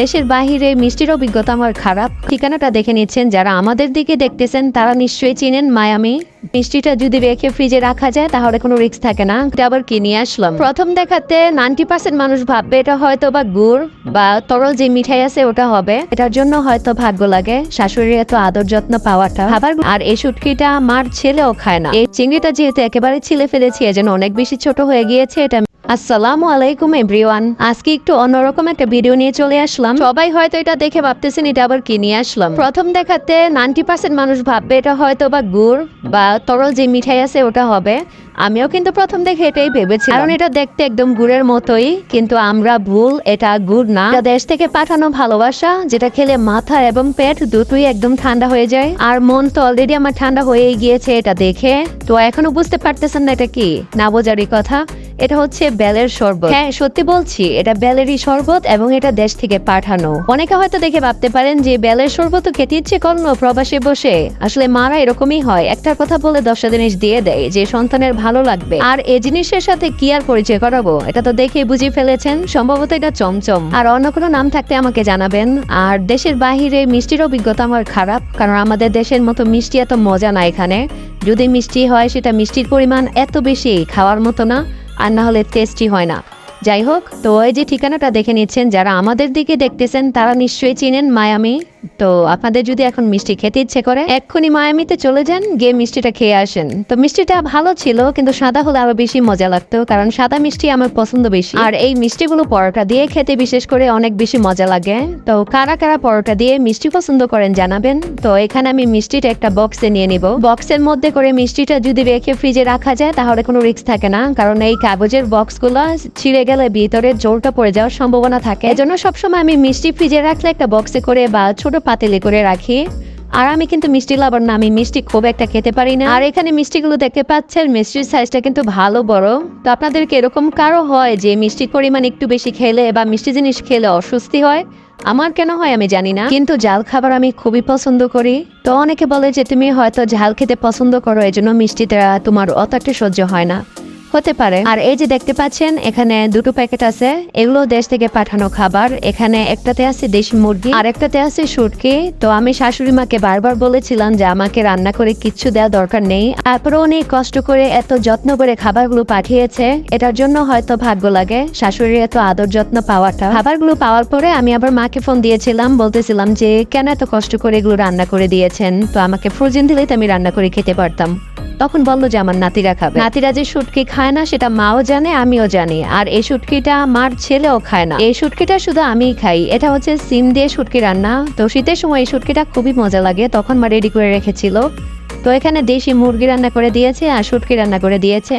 দেশের বাহিরে মিষ্টির অভিজ্ঞতা আমার খারাপ। ঠিকানাটা দেখে নিচ্ছেন যারা আমাদের দিকে দেখতেছেন, তারা নিশ্চয়ই চিনেন মায়ামি। মিষ্টিটা যদি রেখে ফ্রিজে রাখা যায়, তাহলে কোনো রিস্ক থাকে না। আবার কি নিয়ে আসলাম? প্রথম দেখাতে নাইনটি পার্সেন্ট মানুষ ভাববে এটা হয়তো বা গুড় বা তরল যে মিঠাই আছে, ওটা হবে। এটার জন্য হয়তো ভাগ্য লাগে। শাশুড়ির এত আদর যত্ন পাওয়াটা। খাবার আর এই শুটকিটা আমার ছেলেও খায় না। এই চিংড়িটা যেহেতু একেবারে ছিলে ফেলেছি, এজন্য অনেক বেশি ছোট হয়ে গিয়েছে, এটা আসসালামু আলাইকুম, এভরিওয়ান। আজকে একটু অন্যরকম একটা ভিডিও নিয়ে চলে আসলাম। সবাই হয়তো এটা দেখে ভাবতেছেন, এটা আবার কি নিয়ে আসলাম? প্রথম দেখাতে নাইনটি পার্সেন্ট মানুষ ভাববে এটা হয়তো বা গুড় বা তরল যে মিঠাই আছে ওটা হবে। আমিও কিন্তু প্রথম দেখে এটাই ভেবেছি কারণ এটা দেখতে একদম গুড়ের মতোই, কিন্তু আমরা ভুল, এটা গুড় না। দেশ থেকে পাঠানো ভালোবাসা, যেটা খেলে মাথা এবং পেট দুটোই একদম ঠান্ডা হয়ে যায়। আর মন তো অলরেডি আমার ঠান্ডা হয়েই গিয়েছে এটা দেখে। তো এখনও বুঝতে পারতেছেন না এটা কি? না বোঝারই কথা। এটা হচ্ছে বেলের শরবত। হ্যাঁ সত্যি বলছি, এটা বেলেরই শরবত এবং এটা দেশ থেকে পাঠানো। অনেকে হয়তো দেখে ভাবতে পারেন যে বেলের শরবত খেতে ইচ্ছে করল, প্রবাসে বসে। আসলে মারা এরকমই হয়। একটা কথা বলে দশটা জিনিস দিয়ে দেয় যে সন্তানের ভালো লাগবে। আর এই জিনিসের সাথে কি আর পরিচয় করাবো? এটা তো দেখে বুঝে ফেলেছেন। সম্ভবত এটা চমচম। আর অন্য কোনো নাম থাকতে আমাকে জানাবেন। আর দেশের বাহিরে মিষ্টির অভিজ্ঞতা আমার খারাপ, কারণ আমাদের দেশের মতো মিষ্টি এত মজা না এখানে। যদি মিষ্টি হয়, সেটা মিষ্টির পরিমাণ এত বেশি খাওয়ার মতো না। আর না হলে টেস্টি হয় না। যাই হোক, তো ওই যে ঠিকানাটা দেখে নিচ্ছেন, যারা আমাদের দিকে দেখতেছেন, তারা নিশ্চয়ই চিনেন মায়ামি। তো আপনাদের যদি এখন মিষ্টি খেতে ইচ্ছে করে, এক্ষুনি মায়ামিতে চলে যান, গিয়ে মিষ্টিটা খেয়ে আসেন। তো মিষ্টিটা ভালো ছিল, কিন্তু সাদা হলে আরও বেশি মজা লাগতো, কারণ সাদা মিষ্টি আমার পছন্দ বেশি। আর এই মিষ্টিগুলো পরোটা দিয়ে খেতে বিশেষ করে অনেক বেশি মজা লাগে। তো কারা কারা পরোটা দিয়ে মিষ্টি পছন্দ করেন জানাবেন। তো এখানে আমি মিষ্টিটা একটা বক্সে নিয়ে নিব। বক্সের মধ্যে করে মিষ্টিটা যদি রেখে ফ্রিজে রাখা যায়, তাহলে কোনো রিস্ক থাকে না, কারণ এই কাগজের বক্সগুলো ছিঁড়ে গেলে ভিতরে জোরটা পড়ে যাওয়ার সম্ভাবনা থাকে। এজন্য সবসময় আমি মিষ্টি ফ্রিজে রাখলে একটা বক্সে করে বা ছোট পাতিলে করে রাখি। আর আমি কিন্তু মিষ্টি লাভার না, আমি মিষ্টি খুব একটা খেতে পারি না। আর এখানে মিষ্টিগুলো দেখতে পাচ্ছেন, মিষ্টির সাইজটা কিন্তু ভালো বড়। তো আপনাদেরকে এরকম কারও হয় যে মিষ্টির পরিমাণ একটু বেশি খেলে বা মিষ্টি জিনিস খেলে অস্বস্তি হয়? আমার কেন হয় আমি জানি না। কিন্তু জাল খাবার আমি খুবই পছন্দ করি। তো অনেকে বলে যে তুমি হয়তো ঝাল খেতে পছন্দ করো এই জন্য মিষ্টিটা তোমার অত একটা সহ্য হয় না। হতে পারে। আর এই যে দেখতে পাচ্ছেন, এখানে দুটো প্যাকেট আছে। এগুলো দেশ থেকে পাঠানো খাবার। এখানে একটাতে আছে দেশি মুরগি আর একটাতে আছে শুটকি। তো আমি শাশুড়ি মাকে বারবার বলেছিলাম যে আমাকে রান্না করে কিচ্ছু দেওয়া দরকার নেই। তারপরে অনেক কষ্ট করে এত যত্ন করে খাবারগুলো পাঠিয়েছে। এটার জন্য হয়তো ভাগ্য লাগে। শাশুড়ির এত আদর যত্ন পাওয়াটা। খাবারগুলো পাওয়ার পরে আমি আবার মাকে ফোন দিয়েছিলাম। বলতেছিলাম যে, কেন এত কষ্ট করে এগুলো রান্না করে দিয়েছেন? তো আমাকে ফ্রোজেন দিলেই তো আমি রান্না করে খেতে পারতাম। তখন বলল যে আমার নাতিরা খাবে। নাতিরা যে শুটকি খায় না, সেটা মাও জানে, আমিও জানি। আর এই শুটকিটা আমার ছেলেও খায় না। এই শুটকিটা শুধু আমিই খাই। এটা হচ্ছে সিম দিয়ে শুটকি রান্না। তো শীতের সময় এই শুটকিটা খুবই মজা লাগে। তখন মা রেডি করে রেখেছিল। তো এখানে দেশি মুরগি রান্না করে দিয়েছে আর শুটকি রান্না করে দিয়েছে।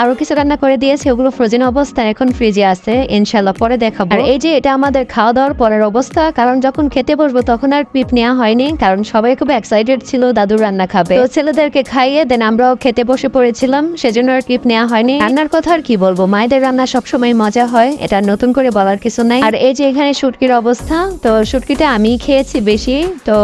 আরও কিছু রান্না করে দিয়েছে, ওগুলো ফ্রোজেন অবস্থায় এখন ফ্রিজে আছে ইনশাল্লাহ পরে দেখাবো। আর এই যে এটা আমাদের খাওয়া দাওয়ার পরের অবস্থা, কারণ যখন খেতে বসবো তখন আর পিপ নেওয়া হয়নি, কারণ সবাই খুব এক্সাইটেড ছিল দাদুর রান্না খাবে। তো ছেলেদেরকে খাইয়ে দেন আমরাও খেতে বসে পড়েছিলাম, সেজন্য আর পিপ নেওয়া হয়নি। রান্নার কথা আর কি বলব, মায়েদের রান্না সবসময় মজা হয়, এটা নতুন করে বলার কিছু নাই। আর এই যে এখানে শুটকির অবস্থা, তো শুটকিটা আমি খেয়েছি বেশি, তো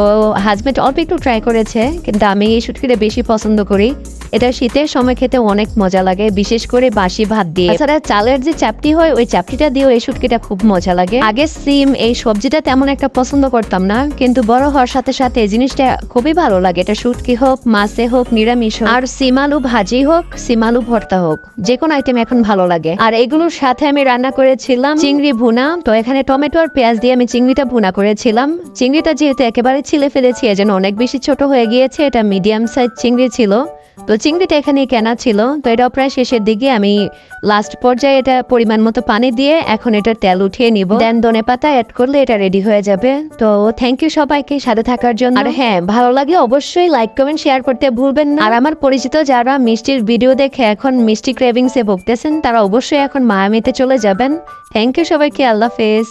হাজবেন্ড অল্প একটু ট্রাই করেছে, কিন্তু আমি এই শুটকিটা বেশি পছন্দ করি। এটা শীতের সময় খেতে অনেক মজা লাগে, বিশেষ করে বাসি ভাত দিয়ে। তাছাড়া চালের যে চাপটি হয়, ওই চাপটিটা দিয়েও এই শুটকিটা খুব মজা লাগে। আগে সিম, এই সবজিটা তেমন একটা পছন্দ করতাম না, কিন্তু বড় হওয়ার সাথে সাথে এই জিনিসটা খুবই ভালো লাগে। এটা শুটকি হোক, মাছে হোক, নিরামিষ হোক, আর সিম আলু ভাজি হোক, সিম আলু ভর্তা হোক যে কোনো আইটেম এখন ভালো লাগে। আর এগুলোর সাথে আমি রান্না করেছিলাম চিংড়ি ভুনা। তো এখানে টমেটো আর পেঁয়াজ দিয়ে আমি চিংড়িটা ভুনা করেছিলাম। চিংড়িটা যেহেতু একেবারে ছিলে ফেলেছি, এজন্য অনেক বেশি ছোট হয়ে গিয়েছে, এটা মিডিয়াম সাইজ চিংড়ি ছিল। তো চিংড়িটা এখানে কেনা ছিল। তো এটা প্রায় শেষের দিকে আমি লাস্ট পর্যায়ে এটা পরিমাণ মতো পানি দিয়ে এখন এটার তেল উঠিয়ে নিব। দেন ধনে পাতা অ্যাড করলে এটা রেডি হয়ে যাবে। তো থ্যাংক ইউ সবাইকে সাথে থাকার জন্য। আর হ্যাঁ ভালো লাগে অবশ্যই লাইক কমেন্ট শেয়ার করতে ভুলবেন না। আর আমার পরিচিত যারা মিষ্টির ভিডিও দেখে এখন মিষ্টি ক্রেভিংসে ভুগতেছেন তারা অবশ্যই এখন মায়ামিতে চলে যাবেন। থ্যাংক ইউ সবাইকে আল্লাহ হাফেজ।